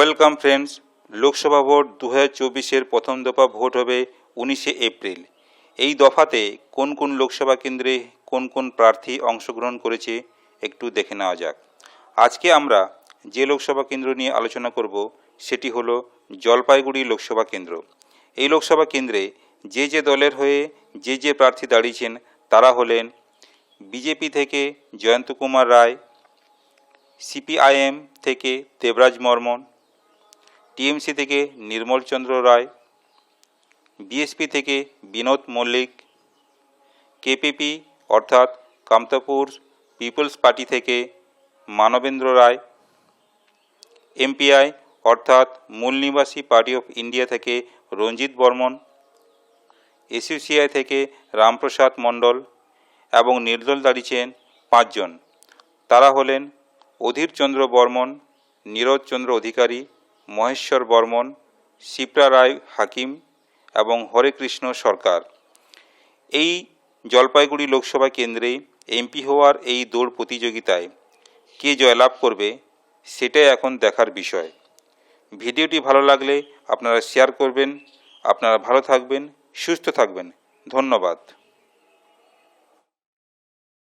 Welcome friends Lok Sabha vote দু হাজার প্রথম দফা ভোট হবে উনিশে এপ্রিল। এই দফাতে কোন কোন লোকসভা কেন্দ্রে কোন কোন প্রার্থী অংশগ্রহণ করেছে একটু দেখে নেওয়া যাক। আজকে আমরা যে লোকসভা কেন্দ্র নিয়ে আলোচনা করব, সেটি হলো জলপাইগুড়ি লোকসভা কেন্দ্র। এই লোকসভা কেন্দ্রে যে যে দলের হয়ে যে যে প্রার্থী দাঁড়িয়েছেন, তারা হলেন বিজেপি থেকে জয়ন্ত কুমার রায়, সিপিআইএম থেকে দেবরাজ বর্মন টিএমসি থেকে নির্মল চন্দ্র রায় বিএসপি থেকে বিনোদ মল্লিক কেপিপি অর্থাৎ কামতাপুর পিপলস পার্টি থেকে মানবেন্দ্র রায় এমপিআই অর্থাৎ মূল নিবাসী পার্টি অফ ইন্ডিয়া থেকে রঞ্জিত বর্মন এসইউসিআই থেকে রামপ্রসাদ মণ্ডল এবং নির্দল দাঁড়িয়েছেন পাঁচজন। তারা হলেন অধীরচন্দ্র বর্মন, নীরজ চন্দ্র অধিকারী মহেশ্বর বর্মন, শিপ্রা রায় হাকিম এবং হরেকৃষ্ণ সরকার। এই জলপাইগুড়ি লোকসভা কেন্দ্রে এমপি হওয়ার এই দৌড় প্রতিযোগিতায় কে জয়লাভ করবে, সেটাই এখন দেখার বিষয়। ভিডিওটি ভালো লাগলে আপনারা শেয়ার করবেন, আপনারা ভালো থাকবেন, সুস্থ থাকবেন। ধন্যবাদ।